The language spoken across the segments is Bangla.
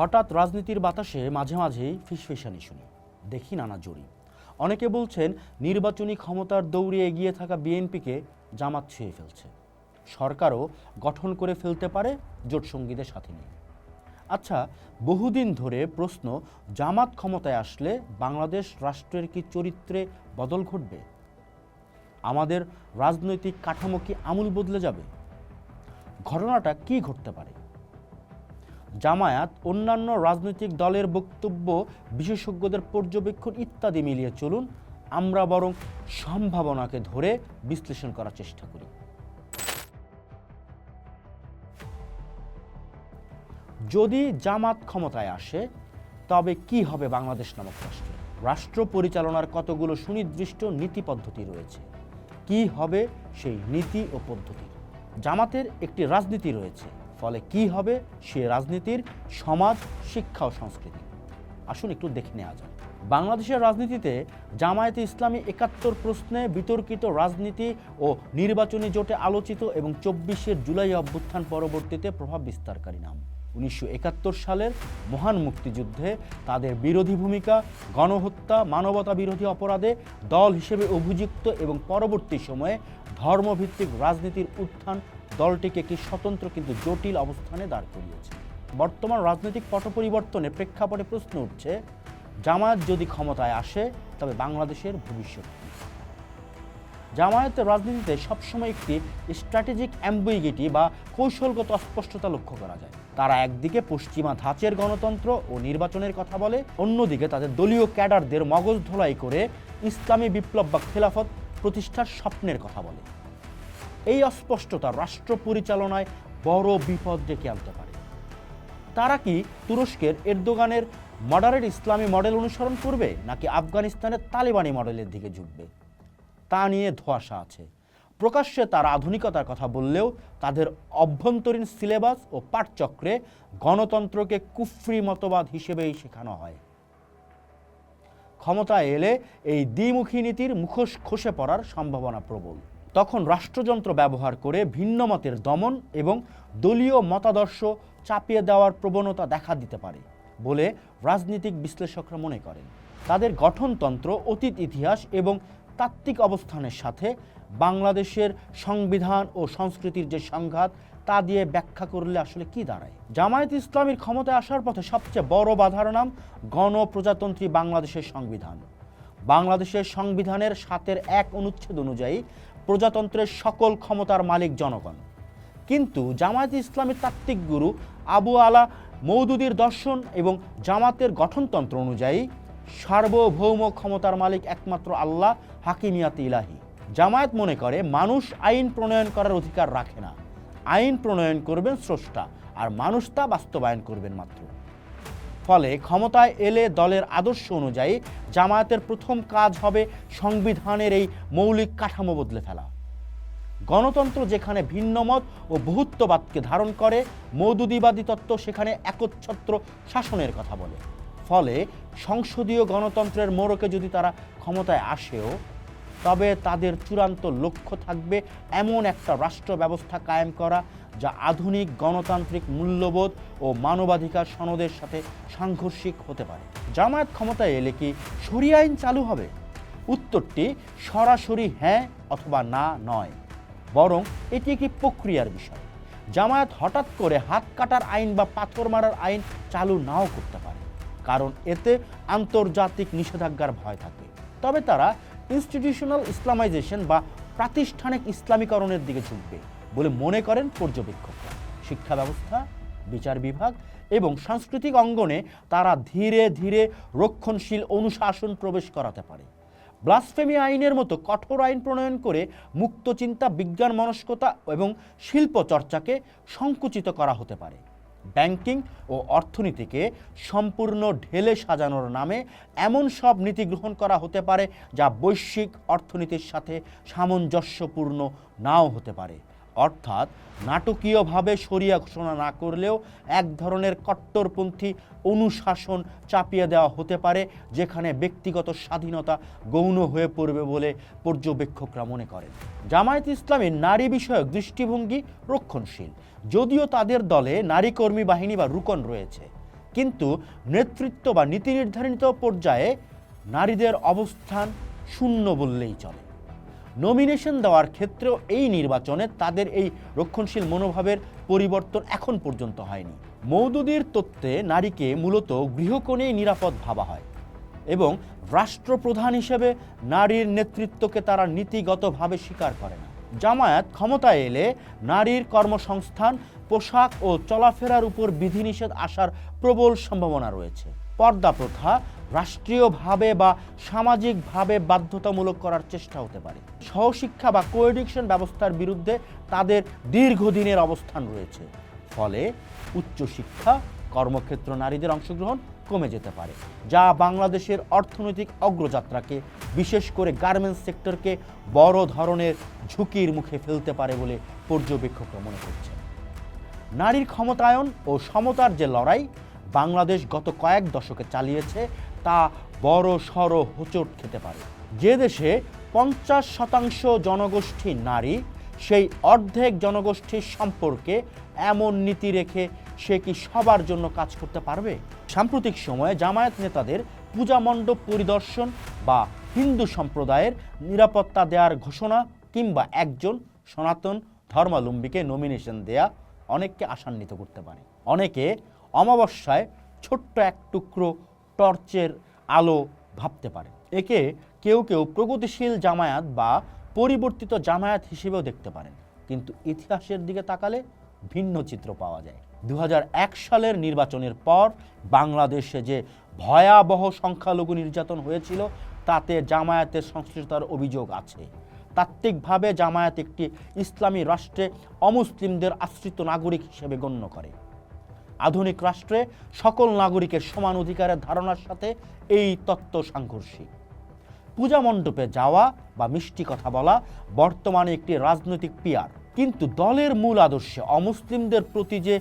হঠাৎ রাজনীতির বাতাসে মাঝে মাঝেই ফিসফিসানি শুনি। দেখি নানা জড়ি। অনেকে বলছেন নির্বাচনী ক্ষমতার দৌড়ে এগিয়ে থাকা বিএনপিকে জামাত ছুঁয়ে ফেলছে। সরকারও গঠন করে ফেলতে পারে জোটসঙ্গীদের সাথে নিয়ে। আচ্ছা বহুদিন ধরে প্রশ্ন, জামাত ক্ষমতায় আসলে বাংলাদেশ রাষ্ট্রের কি চরিত্রে বদল ঘটবে? আমাদের রাজনৈতিক কাঠামো কি আমূল বদলে যাবে? ঘটনাটা কি ঘটতে পারে? জামায়াত, অন্যান্য রাজনৈতিক দলের বক্তব্য, বিশেষজ্ঞদের পর্যবেক্ষণ ইত্যাদি মিলিয়ে চলুন। আমরা বরং সম্ভাবনাকে ধরে বিশ্লেষণ করার চেষ্টা করি। যদি জামাত ক্ষমতায় আসে, তবে কি হবে বাংলাদেশ নামক রাষ্ট্র? রাষ্ট্র পরিচালনার কতগুলো সুনির্দিষ্ট নীতি পদ্ধতি রয়েছে? কি হবে সেই নীতি ও পদ্ধতি? জামাতের একটি রাজনীতি রয়েছে। ফলে কি হবে সে রাজনীতির সমাজ, শিক্ষা ও সংস্কৃতি। আসুন একটু দেখে নেওয়া যাক। বাংলাদেশের রাজনীতিতে জামায়াতে ইসলামী একাত্তর প্রশ্নে বিতর্কিত রাজনীতি ও নির্বাচনী জোটে আলোচিত এবং চব্বিশের জুলাই অভ্যুত্থান পরবর্তীতে প্রভাব বিস্তারকারী নাম। উনিশশো একাত্তর সালের মহান মুক্তিযুদ্ধে তাদের বিরোধী ভূমিকা, গণহত্যা, মানবতা বিরোধী অপরাধে দল হিসেবে অভিযুক্ত এবং পরবর্তী সময়ে ধর্মভিত্তিক রাজনীতির উত্থান দলটিকে একটি স্বতন্ত্র কিন্তু জটিল অবস্থানে দাঁড় করিয়েছে। বর্তমান রাজনৈতিক পট পরিবর্তনে প্রেক্ষাপটে প্রশ্ন উঠছে, জামায়াত যদি ক্ষমতায় আসে, তবে বাংলাদেশের ভবিষ্যৎ জামায়াতের রাজনীতিতে সবসময় একটি স্ট্র্যাটেজিক অ্যাম্বিগিটি বা কৌশলগত অস্পষ্টতা লক্ষ্য করা যায়। তারা একদিকে পশ্চিমা ধাঁচের গণতন্ত্র ও নির্বাচনের কথা বলে, অন্যদিকে তাদের দলীয় ক্যাডারদের মগজ ধোলাই করে ইসলামী বিপ্লব বা খেলাফত প্রতিষ্ঠার স্বপ্নের কথা বলে। এই অস্পষ্টতা রাষ্ট্র পরিচালনায় বড় বিপদ ডেকে আনতে পারে। তারা কি তুরস্কের এরদোগানের মডারেট ইসলামী মডেল অনুসরণ করবে, নাকি আফগানিস্তানের তালিবানি মডেলের দিকে ঝুঁকবে? তা নিয়ে ধোঁয়াশা আছে। প্রকাশ্যে তার আধুনিকতার কথা বললেও তাদের অভ্যন্তরীণ সিলেবাস ও পাঠচক্রে গণতন্ত্রকে কুফরি মতবাদ হিসেবেই শেখানো হয়। ক্ষমতায় এলে এই দ্বিমুখী নীতির মুখোশ খসে পড়ার সম্ভাবনা প্রবল। তখন রাষ্ট্রযন্ত্র ব্যবহার করে ভিন্ন মতের দমন এবং দলীয় মতাদর্শ চাপিয়ে দেওয়ার প্রবণতা দেখা দিতে পারে বলে রাজনৈতিক বিশ্লেষকরা মনে করেন। তাদের গঠনতন্ত্র, অতীত ইতিহাস এবং তাত্ত্বিক অবস্থানের সাথে বাংলাদেশের সংবিধান ও সংস্কৃতির যে সংঘাত, তা দিয়ে ব্যাখ্যা করলে আসলে কি দাঁড়ায়? জামায়াত ইসলামীর ক্ষমতায় আসার পথে সবচেয়ে বড় বাধার নাম গণপ্রজাতন্ত্রী বাংলাদেশের সংবিধান। বাংলাদেশের সংবিধানের সাতের এক অনুচ্ছেদ অনুযায়ী প্রজাতন্ত্রের সকল ক্ষমতার মালিক জনগণ। কিন্তু জামায়াত ইসলামের তাত্ত্বিক গুরু আবু আলা মৌদুদির দর্শন এবং জামাতের গঠনতন্ত্র অনুযায়ী সার্বভৌম ক্ষমতার মালিক একমাত্র আল্লাহ হাকিমিয়াত ইলাহি। জামায়াত মনে করে, মানুষ আইন প্রণয়ন করার অধিকার রাখে না। আইন প্রণয়ন করবেন স্রষ্টা আর মানুষ তা বাস্তবায়ন করবেন মাত্র। ফলে ক্ষমতায় এলে দলের আদর্শ অনুযায়ী জামায়াতের প্রথম কাজ হবে সংবিধানের এই মৌলিক কাঠামো বদলে ফেলা। গণতন্ত্র যেখানে ভিন্নমত ও বহুত্ববাদকে ধারণ করে, মৌদুদিবাদী তত্ত্ব সেখানে একচ্ছত্র শাসনের কথা বলে। ফলে সংসদীয় গণতন্ত্রের মোড়কে যদি তারা ক্ষমতায় আসেও, তবে তাদের চূড়ান্ত লক্ষ্য থাকবে এমন একটা রাষ্ট্র ব্যবস্থা কায়েম করা যা আধুনিক গণতান্ত্রিক মূল্যবোধ ও মানবাধিকার সনদের সাথে সাংঘর্ষিক হতে পারে। জামায়াত ক্ষমতায় এলে কি সরিয়া আইন চালু হবে? উত্তরটি সরাসরি হ্যাঁ অথবা না নয়। বরং এটি একটি প্রক্রিয়ার বিষয়। জামায়াত হঠাৎ করে হাত কাটার আইন বা পাথর মারার আইন চালু নাও করতে পারে। কারণ এতে আন্তর্জাতিক নিষেধাজ্ঞার ভয় থাকে। তবে তারা ইনস্টিটিউশনাল ইসলামাইজেশন বা প্রাতিষ্ঠানিক ইসলামীকরণের দিকে ঝুঁকবে। বলে মনে করেন পর্যবেক্ষকরা। শিক্ষা ব্যবস্থা, বিচার বিভাগ এবং সাংস্কৃতিক অঙ্গনে তারা ধীরে ধীরে রক্ষণশীল অনুশাসন প্রবেশ করাতে পারে। ব্লাসফেমি আইনের মতো কঠোর আইন প্রণয়ন করে মুক্ত চিন্তা, বিজ্ঞান, মনস্কতা এবং শিল্প চর্চাকে সংকুচিত করা হতে পারে। ব্যাংকিং ও অর্থনীতিকে সম্পূর্ণ ঢেলে সাজানোর নামে এমন সব নীতি গ্রহণ করা হতে পারে যা বৈশ্বিক অর্থনীতির সাথে সামঞ্জস্যপূর্ণ নাও হতে পারে। অর্থাৎ নাটকীয়ভাবে সরিয়া ঘোষণা না করলেও এক ধরনের কট্টরপন্থী অনুশাসন চাপিয়ে দেওয়া হতে পারে, যেখানে ব্যক্তিগত স্বাধীনতা গৌণ হয়ে পড়বে বলে পর্যবেক্ষকরা মনে করেন। জামায়াত ইসলামের নারী বিষয়ক দৃষ্টিভঙ্গি রক্ষণশীল। যদিও তাদের দলে নারী কর্মী বাহিনী বা রুকন রয়েছে, কিন্তু নেতৃত্ব বা নীতি নির্ধারিত পর্যায়ে নারীদের অবস্থান শূন্য বললেই চলে। নমিনেশন দেওয়ার ক্ষেত্রেও এই নির্বাচনে তাদের এই রক্ষণশীল মনোভাবের পরিবর্তন এখন পর্যন্ত হয়নি। মৌদুদির তত্ত্বে নারীকে মূলত গৃহকোণেই নিরাপদ ভাবা হয় এবং রাষ্ট্রপ্রধান হিসেবে নারীর নেতৃত্বকে তারা নীতিগতভাবে স্বীকার করে না। জামায়াত ক্ষমতায় এলে নারীর কর্মসংস্থান, পোশাক ও চলাফেরার উপর বিধিনিষেধ আসার প্রবল সম্ভাবনা রয়েছে। পর্দা প্রথা রাষ্ট্রীয়ভাবে বা সামাজিকভাবে বাধ্যতামূলক করার চেষ্টা হতে পারে। সহশিক্ষা বা কোএডিকশন ব্যবস্থার বিরুদ্ধে তাদের দীর্ঘদিনের অবস্থান রয়েছে। ফলে উচ্চশিক্ষা, কর্মক্ষেত্র নারীদের অংশগ্রহণ কমে যেতে পারে, যা বাংলাদেশের অর্থনৈতিক অগ্রযাত্রাকে, বিশেষ করে গার্মেন্টস সেক্টরকে বড় ধরনের ঝুঁকির মুখে ফেলতে পারে বলে পর্যবেক্ষকরা মনে করছেন। নারীর ক্ষমতায়ন ও সমতার যে লড়াই বাংলাদেশ গত কয়েক দশকে চালিয়েছে, তা বড় সড় হোঁচট খেতে পারে। যে দেশে পঞ্চাশ শতাংশ জনগোষ্ঠী নারী, সেই অর্ধেক জনগোষ্ঠীর সম্পর্কে এমন নীতি রেখে সে কি সবার জন্য কাজ করতে পারবে? সাম্প্রতিক সময়ে জামায়াত নেতাদের পূজা মণ্ডপ পরিদর্শন বা হিন্দু সম্প্রদায়ের নিরাপত্তা দেওয়ার ঘোষণা কিংবা একজন সনাতন ধর্মালম্বীকে নমিনেশন দেয়া অনেককে আশান্বিত করতে পারে। অনেকে অমাবস্যায় ছোট্ট এক টুকরো টর্চের আলো ভাবতে পারে। একে কেউ কেউ প্রগতিশীল জামায়াত বা পরিবর্তিত জামায়াত হিসেবেও দেখতে পারেন। কিন্তু ইতিহাসের দিকে তাকালে ভিন্ন চিত্র পাওয়া যায়। দু হাজার এক সালের নির্বাচনের পর বাংলাদেশে যে ভয়াবহ সংখ্যালঘু নির্যাতন হয়েছিল, তাতে জামায়াতের সংশ্লিষ্টতার অভিযোগ আছে। তাত্ত্বিকভাবে জামায়াত একটি ইসলামী রাষ্ট্রে অমুসলিমদের আশ্রিত নাগরিক হিসেবে গণ্য করে। আধুনিক রাষ্ট্রে সকল নাগরিকের সমান অধিকারের ধারণার সাথে এই তত্ত্ব সাংঘর্ষিক। পূজা মণ্ডপে যাওয়া বা মিষ্টি কথা বলা বর্তমানে একটি রাজনৈতিক পিয়ার কিন্তু দলের মূল আদর্শে অমুসলিমদের প্রতি যে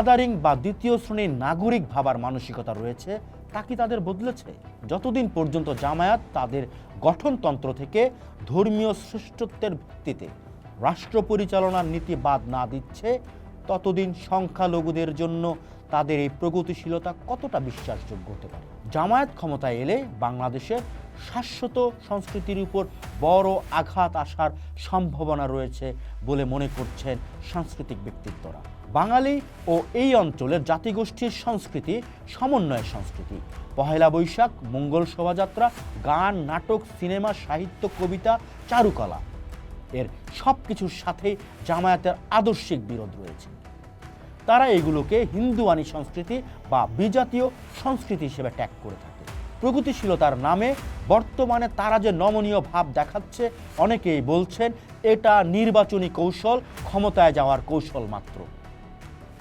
আদারিং বা দ্বিতীয় শ্রেণির নাগরিক ভাবার মানসিকতা রয়েছে, তা কি তাদের বদলেছে? যতদিন পর্যন্ত জামায়াত তাদের গঠনতন্ত্র থেকে ধর্মীয় শ্রেষ্ঠত্বের ভিত্তিতে রাষ্ট্র পরিচালনার নীতি বাদ না দিচ্ছে ততদিন সংখ্যালঘুদের জন্য তাদের এই প্রগতিশীলতা কতটা বিশ্বাসযোগ্য হতে পারে? জামায়াত ক্ষমতায় এলে বাংলাদেশের শাশ্বত সংস্কৃতির উপর বড় আঘাত আসার সম্ভাবনা রয়েছে বলে মনে করছেন সাংস্কৃতিক ব্যক্তিত্বরা। বাঙালি ও এই অঞ্চলের জাতিগোষ্ঠীর সংস্কৃতি সমন্বয়ের সংস্কৃতি। পহেলা বৈশাখ, মঙ্গল শোভাযাত্রা, গান, নাটক, সিনেমা, সাহিত্য, কবিতা, চারুকলা। এর সব কিছুর সাথে জামায়াতের আদর্শিক বিরোধ রয়েছে। তারা এগুলোকে হিন্দুয়ানি সংস্কৃতি বা বিজাতীয় সংস্কৃতি হিসেবে ট্যাগ করে থাকে। প্রগতিশীলতার নামে বর্তমানে তারা যে নমনীয় ভাব দেখাচ্ছে, অনেকেই বলছেন এটা নির্বাচনী কৌশল, ক্ষমতায় যাওয়ার কৌশল মাত্র।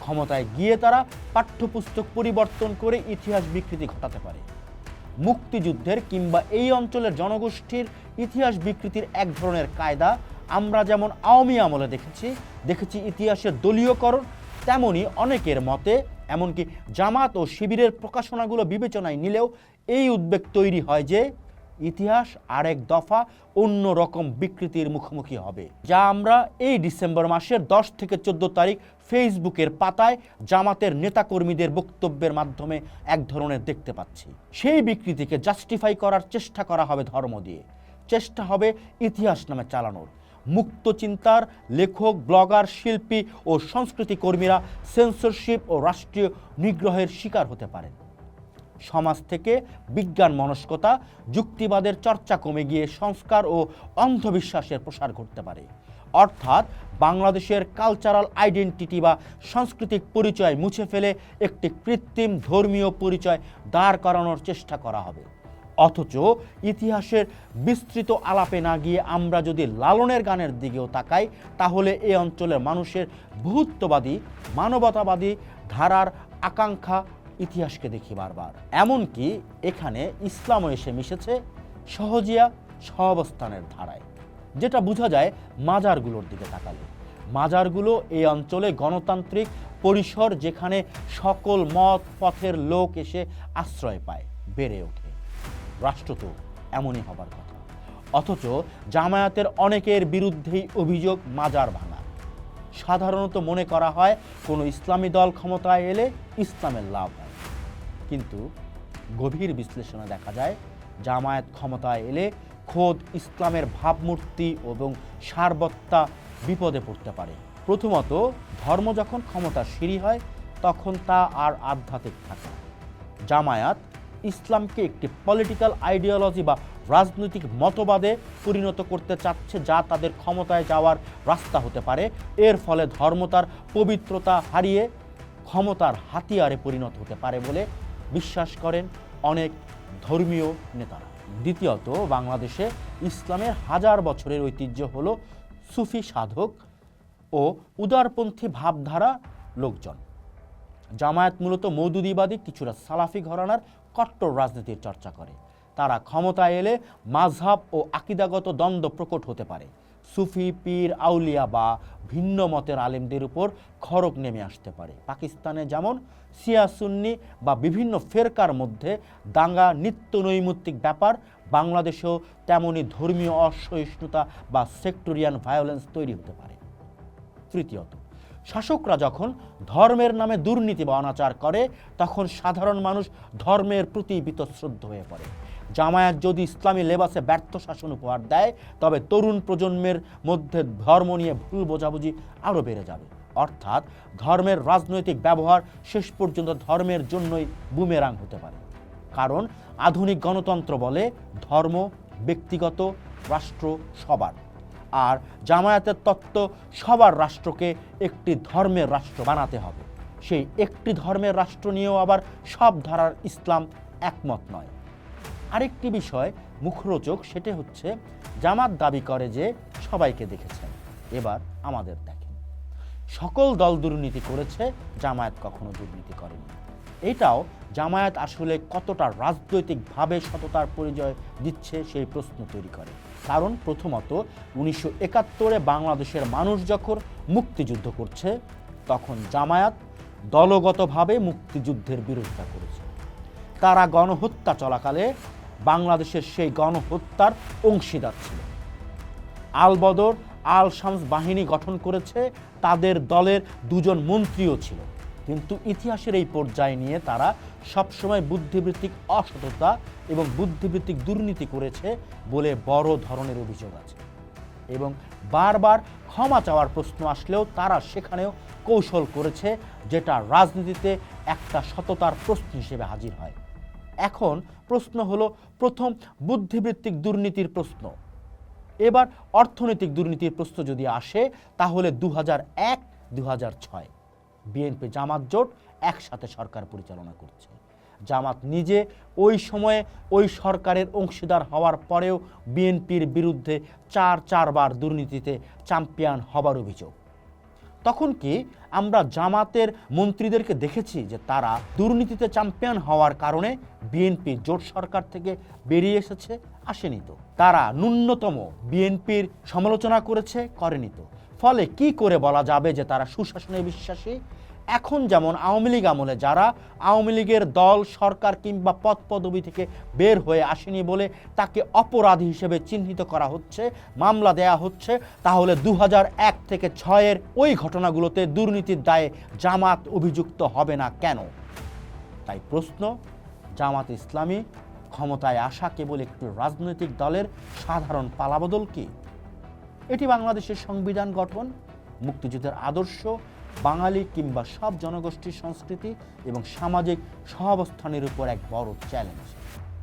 ক্ষমতায় গিয়ে তারা পাঠ্যপুস্তক পরিবর্তন করে ইতিহাস বিকৃতি ঘটাতে পারে। মুক্তিযুদ্ধের কিংবা এই অঞ্চলের জনগোষ্ঠীর ইতিহাস বিকৃতির এক ধরনের কায়দা আমরা যেমন আওয়ামী আমলে দেখেছি দেখেছি ইতিহাসের দলীয়করণ তেমনি অনেকের মতে, এমনকি জামাত ও শিবিরের প্রকাশনাগুলো বিবেচনায় নিলেও এই উদ্বেগ তৈরি হয় যে ইতিহাস আরেক দফা অন্য রকম বিকৃতির মুখোমুখি হবে। যা আমরা এই ডিসেম্বর মাসের দশ থেকে চোদ্দ তারিখ ফেসবুকের পাতায় জামাতের নেতাকর্মীদের বক্তব্যের মাধ্যমে এক ধরনের দেখতে পাচ্ছি। সেই বিকৃতিকে জাস্টিফাই করার চেষ্টা করা হবে ধর্ম দিয়ে। চেষ্টা হবে ইতিহাস নামে চালানোর। মুক্ত চিন্তার লেখক, ব্লগার, শিল্পী ও সংস্কৃতি কর্মীরা সেন্সরশিপ ও রাষ্ট্রীয় নিগ্রহের শিকার হতে পারেন। সমাজ থেকে বিজ্ঞান মনস্কতা, যুক্তিবাদের চর্চা কমে গিয়ে সংস্কার ও অন্ধবিশ্বাসের প্রসার ঘটতে পারে। অর্থাৎ বাংলাদেশের কালচারাল আইডেন্টিটি বা সাংস্কৃতিক পরিচয় মুছে ফেলে একটি কৃত্রিম ধর্মীয় পরিচয় দাঁড় করানোর চেষ্টা করা হবে। অথচ ইতিহাসের বিস্তৃত আলাপে না গিয়ে আমরা যদি লালনের গানের দিকেও তাকাই, তাহলে এই অঞ্চলের মানুষের বহুত্ববাদী, মানবতাবাদী ধারার আকাঙ্ক্ষা ইতিহাসকে দেখি বারবার। এমনকি এখানে ইসলামও এসে মিশেছে সহজিয়া সহাবস্থানের ধারায়। যেটা বোঝা যায় মাজারগুলোর দিকে তাকালে। মাজারগুলো এই অঞ্চলে গণতান্ত্রিক পরিসর যেখানে সকল মত, পথের লোক এসে আশ্রয় পায়, বেড়ে ওঠে। রাষ্ট্র তো এমনই হবার কথা। অথচ জামায়াতের অনেকের বিরুদ্ধেই অভিযোগ মাজার ভাঙা। সাধারণত মনে করা হয়, কোনো ইসলামী দল ক্ষমতায় এলে ইসলামের লাভ হয়। কিন্তু গভীর বিশ্লেষণে দেখা যায়, জামায়াত ক্ষমতায় এলে খোদ ইসলামের ভাবমূর্তি এবং সারবত্তা বিপদে পড়তে পারে। প্রথমত, ধর্ম যখন ক্ষমতার সিঁড়ি হয়, তখন তা আর আধ্যাত্মিক থাকে জামায়াত ইসলামকে একটি পলিটিক্যাল আইডিওলজি বা রাজনৈতিক মতবাদে পরিণত করতে চাচ্ছে যা তাদের ক্ষমতায় যাওয়ার রাস্তা হতে পারে। এর ফলে ধর্ম তার পবিত্রতা হারিয়ে ক্ষমতার হাতিয়ারে পরিণত হতে পারে বলে বিশ্বাস করেন অনেক ধর্মীয় নেতারা। দ্বিতীয়ত, বাংলাদেশে ইসলামের হাজার বছরের ঐতিহ্য হল সুফি সাধক ও উদারপন্থী ভাবধারা লোকজন। জামায়াত মূলত মৌদুদিবাদী, কিছুটা সালাফি ঘরানার কট্টর রাজনীতির চর্চা করে। তারা ক্ষমতায় এলে মাঝহাব ও আকিদাগত দ্বন্দ্ব প্রকট হতে পারে। সুফি, পীর, আউলিয়া বা ভিন্ন মতের আলেমদের উপর খড়ক নেমে আসতে পারে। পাকিস্তানে যেমন সিয়া সুন্নি বা বিভিন্ন ফেরকার মধ্যে দাঙ্গা নিত্য নৈমিত্তিক ব্যাপার, বাংলাদেশেও তেমনি ধর্মীয় অসহিষ্ণুতা বা সেক্টোরিয়ান ভায়োলেন্স তৈরি হতে পারে। তৃতীয়ত শাসকরা যখন ধর্মের নামে দুর্নীতি বা অনাচার করে, তখন সাধারণ মানুষ ধর্মের প্রতি বীতশ্রদ্ধ হয়ে পড়ে। জামায়াত যদি ইসলামী লেবাসে ব্যর্থ শাসন উপহার দেয়, তবে তরুণ প্রজন্মের মধ্যে ধর্ম নিয়ে ভুল বোঝাবুঝি আরও বেড়ে যাবে। অর্থাৎ ধর্মের রাজনৈতিক ব্যবহার শেষ পর্যন্ত ধর্মের জন্যই বুমেরাং হতে পারে। কারণ আধুনিক গণতন্ত্র বলে ধর্ম ব্যক্তিগত, রাষ্ট্র সবার। আর জামায়াতের তত্ত্ব, সবার রাষ্ট্রকে একটি ধর্মের রাষ্ট্র বানাতে হবে। সেই একটি ধর্মের রাষ্ট্র নিয়েও আবার সব ধারার ইসলাম একমত নয়। আরেকটি বিষয় মুখরোচক, সেটা হচ্ছে জামাত দাবি করে যে সবাইকে দেখেছেন। এবার আমাদের দেখেন। সকল দল দুর্নীতি করেছে, জামায়াত কখনো দুর্নীতি করেনি। এটাও জামায়াত আসলে কতটা রাজনৈতিকভাবে সততার পরিচয় দিচ্ছে সেই প্রশ্ন তৈরি করে। কারণ প্রথমত, উনিশশো একাত্তরে বাংলাদেশের মানুষ যখন মুক্তিযুদ্ধ করছে, তখন জামায়াত দলগতভাবে মুক্তিযুদ্ধের বিরোধিতা করেছে। তারা গণহত্যা চলাকালে বাংলাদেশের সেই গণহত্যার অংশীদার ছিল। আলবদর আল শামস বাহিনী গঠন করেছে, তাদের দলের দুজন মন্ত্রীও ছিল। কিন্তু ইতিহাসের এই পর্যায়ে নিয়ে তারা সবসময় বুদ্ধিবৃত্তিক অসততা এবং বুদ্ধিবৃত্তিক দুর্নীতি করেছে বলে বড় ধরনের অভিযোগ আছে। এবং বারবার ক্ষমা চাওয়ার প্রশ্ন আসলেও তারা সেখানেও কৌশল করেছে যেটা রাজনীতিতে একটা সততার প্রশ্ন হিসেবে হাজির হয়। এখন প্রশ্ন হলো, প্রথম বুদ্ধিবৃত্তিক দুর্নীতির প্রশ্ন। এবার অর্থনৈতিক দুর্নীতির প্রশ্ন যদি আসে, তাহলে দু হাজার এক দু হাজার ছয়। বিএনপি জামাত জোট একসাথে সরকার পরিচালনা করছে। জামাত নিজে ওই সময়ে ওই সরকারের অংশীদার হওয়ার পরেও বিএনপির বিরুদ্ধে চার চারবার দুর্নীতিতে চ্যাম্পিয়ন হবার অভিযোগ। তখন কি আমরা জামাতের মন্ত্রীদেরকে দেখেছি যে তারা দুর্নীতিতে চ্যাম্পিয়ন হওয়ার কারণে বিএনপি জোট সরকার থেকে বেরিয়ে এসেছে? আসেনি তো। তারা ন্যূনতম বিএনপির সমালোচনা করেছে, করেনি তো। ফলে কি করে বলা যাবে যে তারা সুশাসনে বিশ্বাসী? এখন যেমন আওয়ামী লীগ আমলে যারা, আওয়ামী লীগের দল, সরকার কিংবা পদ পদবি থেকে বের হয়ে আসেনি বলে তাকে অপরাধী হিসেবে চিহ্নিত করা হচ্ছে, মামলা দেয়া হচ্ছে, তাহলে দু এক থেকে ছয়ের ওই ঘটনাগুলোতে দুর্নীতির দায়ে জামাত অভিযুক্ত হবে না কেন? তাই প্রশ্ন, জামাত ইসলামী ক্ষমতায় আসা কেবল একটি রাজনৈতিক দলের সাধারণ পালাবদল কি? এটি বাংলাদেশের সংবিধান গঠন, মুক্তিযুদ্ধের আদর্শ, বাঙালি কিংবা সব জনগোষ্ঠীর সংস্কৃতি এবং সামাজিক সহাবস্থানের উপর এক বড় চ্যালেঞ্জ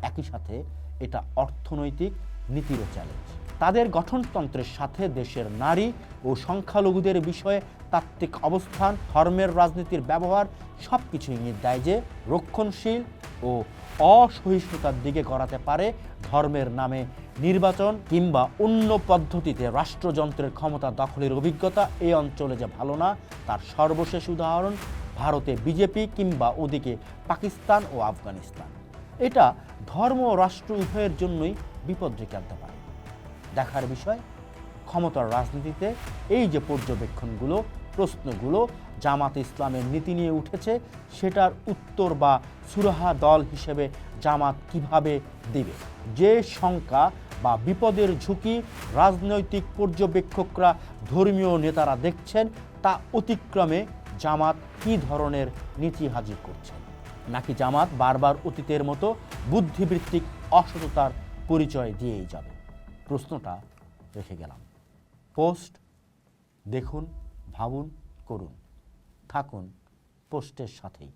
একই সাথে এটা অর্থনৈতিক নীতিরও চ্যালেঞ্জ তাদের গঠনতন্ত্রের সাথে দেশের নারী ও সংখ্যালঘুদের বিষয়ে তাত্ত্বিক অবস্থান, ধর্মের রাজনীতির ব্যবহার সব কিছু ইঙ্গিত দেয় যে রক্ষণশীল ও অসহিষ্ণুতার দিকে গড়াতে পারে ধর্মের নামে নির্বাচন কিংবা অন্য পদ্ধতিতে রাষ্ট্রযন্ত্রের ক্ষমতা দখলের অভিজ্ঞতা এই অঞ্চলে যে ভালো না, তার সর্বশেষ উদাহরণ ভারতে বিজেপি কিংবা ওদিকে পাকিস্তান ও আফগানিস্তান। এটা ধর্ম ও রাষ্ট্র উভয়ের জন্যই বিপদ ডেকে আনতে পারে। দেখার বিষয়, ক্ষমতার রাজনীতিতে এই যে পর্যবেক্ষণগুলো, প্রশ্নগুলো জামাত ইসলামের নীতি নিয়ে উঠেছে, সেটার উত্তর বা সুরাহা দল হিসেবে জামাত কীভাবে দেবে? যে শঙ্কা বা বিপদের ঝুঁকি রাজনৈতিক পর্যবেক্ষকরা ধর্মীয় নেতারা দেখছেন, তা অতিক্রমে জামাত কী ধরনের নীতি হাজির করছেন নাকি জামাত বারবার অতীতের মতো বুদ্ধিবৃত্তিক অসততার পরিচয় দিয়েই যাবে? প্রশ্নটা রেখে গেলাম। পোস্ট দেখুন, ভাবুন, করুন। থাকুন পোস্টের সাথেই।